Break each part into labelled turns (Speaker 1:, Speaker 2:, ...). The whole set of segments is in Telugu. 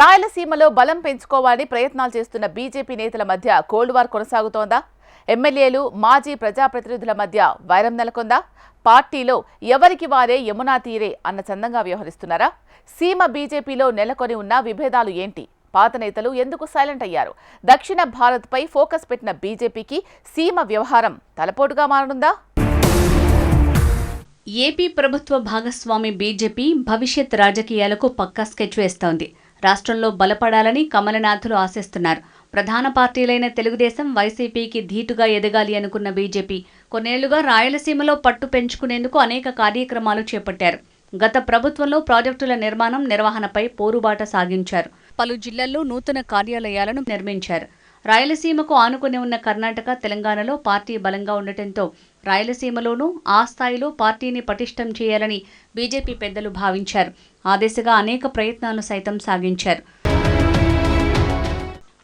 Speaker 1: రాయలసీమలో బలం పెంచుకోవాలని ప్రయత్నాలు చేస్తున్న బీజేపీ నేతల మధ్య కోల్డ్ వార్ కొనసాగుతోందా? ఎమ్మెల్యేలు మాజీ ప్రజాప్రతినిధుల మధ్య వైరం నెలకొందా? పార్టీలో ఎవరికి వారే యమునా తీరే అన్న చందంగా వ్యవహరిస్తున్నారా? సీమ బీజేపీలో నెలకొని ఉన్న విభేదాలు ఏంటి? పాత నేతలు ఎందుకు సైలెంట్ అయ్యారు? దక్షిణ భారత్పై ఫోకస్ పెట్టిన బీజేపీకి సీమ వ్యవహారం తలపోటుగా మారనుందా?
Speaker 2: ఏపీ ప్రభుత్వ భాగస్వామి బీజేపీ భవిష్యత్ రాజకీయాలకు పక్కా స్కెచ్ వేస్తోంది. రాష్ట్రంలో బలపడాలని కమలనాథులు ఆశిస్తున్నారు. ప్రధాన పార్టీలైన తెలుగుదేశం వైసీపీకి ధీటుగా ఎదగాలి అనుకున్న బీజేపీ కొన్నేళ్ళుగా రాయలసీమలో పట్టు పెంచుకునేందుకు అనేక కార్యక్రమాలు చేపట్టారు. గత ప్రభుత్వంలో ప్రాజెక్టుల నిర్మాణం నిర్వహణపై పోరుబాట సాగించారు. పలు జిల్లాల్లో నూతన కార్యాలయాలను నిర్మించారు. రాయలసీమకు ఆనుకుని ఉన్న కర్ణాటక తెలంగాణలో పార్టీ బలంగా ఉండటంతో రాయలసీమలోనూ ఆ స్థాయిలో పార్టీని పటిష్టం చేయాలని బీజేపీ పెద్దలు భావించారు. ఆ దిశగా అనేక ప్రయత్నాలు సైతం సాగించారు.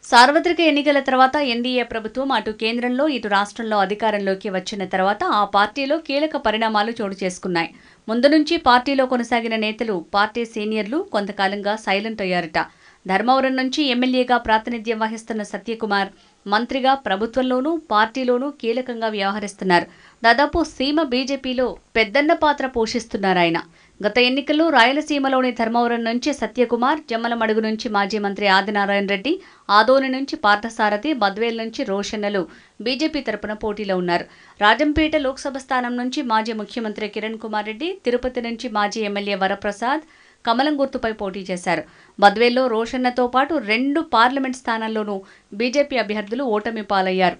Speaker 2: సార్వత్రిక ఎన్నికల తర్వాత ఎన్డీఏ ప్రభుత్వం అటు కేంద్రంలో ఇటు రాష్ట్రంలో అధికారంలోకి వచ్చిన తర్వాత ఆ పార్టీలో కీలక పరిణామాలు చోటు చేసుకున్నాయి. ముందు నుంచి పార్టీలో కొనసాగిన నేతలు పార్టీ సీనియర్లు కొంతకాలంగా సైలెంట్ అయ్యారట. ధర్మవరం నుంచి ఎమ్మెల్యేగా ప్రాతినిధ్యం వహిస్తున్న సత్యకుమార్ మంత్రిగా ప్రభుత్వంలోనూ పార్టీలోనూ కీలకంగా వ్యవహరిస్తున్నారు. దాదాపు సీమ బీజేపీలో పెద్దన్న పాత్ర పోషిస్తున్నారు ఆయన గత ఎన్నికల్లో రాయలసీమలోని ధర్మవరం నుంచి సత్యకుమార్ జమ్మలమడుగు నుంచి మాజీ మంత్రి ఆదినారాయణ రెడ్డి ఆదోని నుంచి పార్థసారథి బద్వేల్ నుంచి రోషన్నలు బీజేపీ తరపున పోటీలో ఉన్నారు. రాజంపేట లోక్సభ స్థానం నుంచి మాజీ ముఖ్యమంత్రి కిరణ్ కుమార్ రెడ్డి తిరుపతి నుంచి మాజీ ఎమ్మెల్యే వరప్రసాద్ కమలం గుర్తుపై పోటీ చేశారు. బద్వేల్లో రోషన్నతో పాటు రెండు పార్లమెంట్ స్థానాల్లోనూ బీజేపీ అభ్యర్థులు ఓటమి పాలయ్యారు.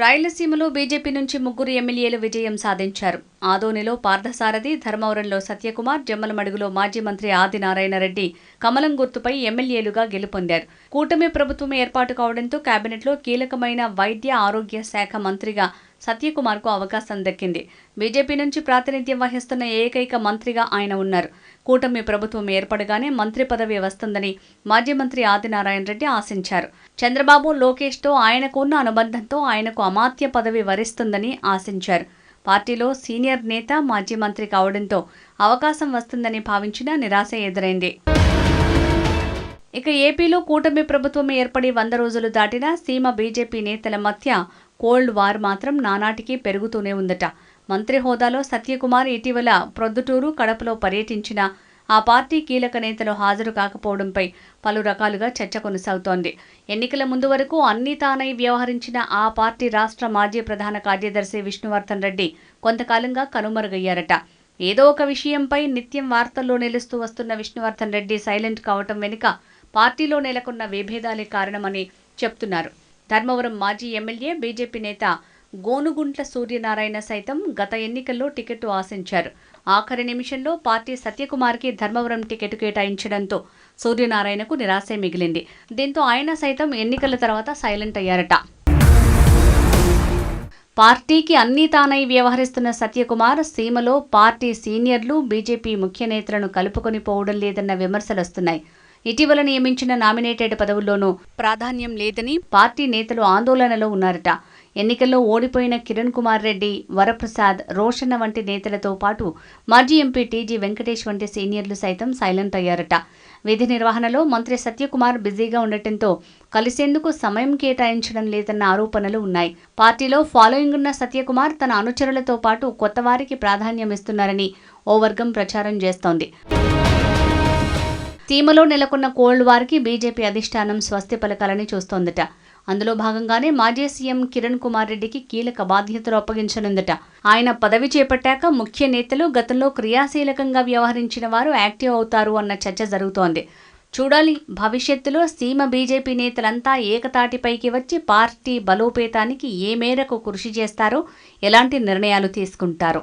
Speaker 2: రాయలసీమలో బీజేపీ నుంచి ముగ్గురు ఎమ్మెల్యేలు విజయం సాధించారు. ఆదోనిలో పార్థసారథి ధర్మవరంలో సత్యకుమార్ జమ్మలమడుగులో మాజీ మంత్రి ఆదినారాయణ రెడ్డి కమలం గుర్తుపై ఎమ్మెల్యేలుగా గెలుపొందారు. కూటమి ప్రభుత్వం ఏర్పాటు కావడంతో కేబినెట్లో కీలకమైన వైద్య ఆరోగ్య శాఖ మంత్రిగా సత్యకుమార్కు అవకాశం దక్కింది. బీజేపీ నుంచి ప్రాతినిధ్యం వహిస్తున్న ఏకైక మంత్రిగా ఆయన ఉన్నారు. కూటమి ప్రభుత్వం ఏర్పడగానే మంత్రి పదవి వస్తుందని మాజీ మంత్రి ఆదినారాయణ రెడ్డి ఆశించారు. చంద్రబాబు లోకేష్తో ఆయనకు ఉన్న అనుబంధంతో ఆయనకు అమాత్య పదవి వరిస్తుందని ఆశించారు. పార్టీలో సీనియర్ నేత మాజీ మంత్రి కావడంతో అవకాశం వస్తుందని భావించినా నిరాశ ఎదురైంది. ఇక ఏపీలో కూటమి ప్రభుత్వం ఏర్పడి వంద రోజులు దాటినా సీమ బీజేపీ నేతల మధ్య కోల్డ్ వార్ మాత్రం నానాటికి పెరుగుతూనే ఉందట. మంత్రి హోదాలో సత్యకుమార్ ఇటీవల ప్రొద్దుటూరు కడపలో పర్యటించిన ఆ పార్టీ కీలక నేతలు హాజరు కాకపోవడంపై పలు రకాలుగా చర్చ కొనసాగుతోంది. ఎన్నికల ముందు వరకు అన్ని తానై వ్యవహరించిన ఆ పార్టీ రాష్ట్ర మాజీ ప్రధాన కార్యదర్శి విష్ణువర్ధన్ రెడ్డి కొంతకాలంగా కనుమరుగయ్యారట. ఏదో ఒక విషయంపై నిత్యం వార్తల్లో నిలుస్తూ వస్తున్న విష్ణువర్ధన్ రెడ్డి సైలెంట్ కావటం వెనుక పార్టీలో నెలకొన్న విభేదాలే కారణమని చెప్తున్నారు. ధర్మవరం మాజీ ఎమ్మెల్యే బీజేపీ నేత గోనుగుంట్ల సూర్యనారాయణ సైతం గత ఎన్నికల్లో టికెట్ ఆశించారు. ఆఖరి నిమిషంలో పార్టీ సత్యకుమార్కి ధర్మవరం టికెట్ కేటాయించడంతో సూర్యనారాయణకు నిరాశే మిగిలింది. దీంతో ఆయన సైతం ఎన్నికల తర్వాత సైలెంట్ అయ్యారట. పార్టీకి అన్నీ తానై వ్యవహరిస్తున్న సత్యకుమార్ సీమలో పార్టీ సీనియర్లు బీజేపీ ముఖ్య నేతలను కలుపుకొని పోవడం లేదన్న విమర్శలు వస్తున్నాయి ఇటీవల నియమించిన నామినేటెడ్ పదవుల్లోనూ ప్రాధాన్యం లేదని పార్టీ నేతలు ఆందోళనలో ఉన్నారట. ఎన్నికల్లో ఓడిపోయిన కిరణ్ కుమార్ రెడ్డి వరప్రసాద్ రోషన్న వంటి నేతలతో పాటు మాజీ ఎంపీ టీజీ వెంకటేష్ వంటి సీనియర్లు సైతం సైలెంట్ అయ్యారట. విధి నిర్వహణలో మంత్రి సత్యకుమార్ బిజీగా ఉండటంతో కలిసేందుకు సమయం కేటాయించడం లేదన్న ఆరోపణలు ఉన్నాయి. పార్టీలో ఫాలోయింగ్ ఉన్న సత్యకుమార్ తన అనుచరులతో పాటు కొత్త వారికి ప్రాధాన్యం ఇస్తున్నారని ఓ వర్గం ప్రచారం చేస్తోంది. సీమలో నెలకొన్న కోల్డ్ వార్కి బీజేపీ అధిష్టానం స్వస్తి పలకాలని చూస్తోందట. అందులో భాగంగానే మాజీ సీఎం కిరణ్ కుమార్ రెడ్డికి కీలక బాధ్యతలు అప్పగించనుందట. ఆయన పదవి చేపట్టాక ముఖ్య నేతలు గతంలో క్రియాశీలకంగా వ్యవహరించిన వారు యాక్టివ్ అవుతారు అన్న చర్చ జరుగుతోంది. చూడాలి భవిష్యత్తులో సీమ బీజేపీ నేతలంతా ఏకతాటిపైకి వచ్చి పార్టీ బలోపేతానికి ఏ మేరకు కృషి చేస్తారో ఎలాంటి నిర్ణయాలు తీసుకుంటారు.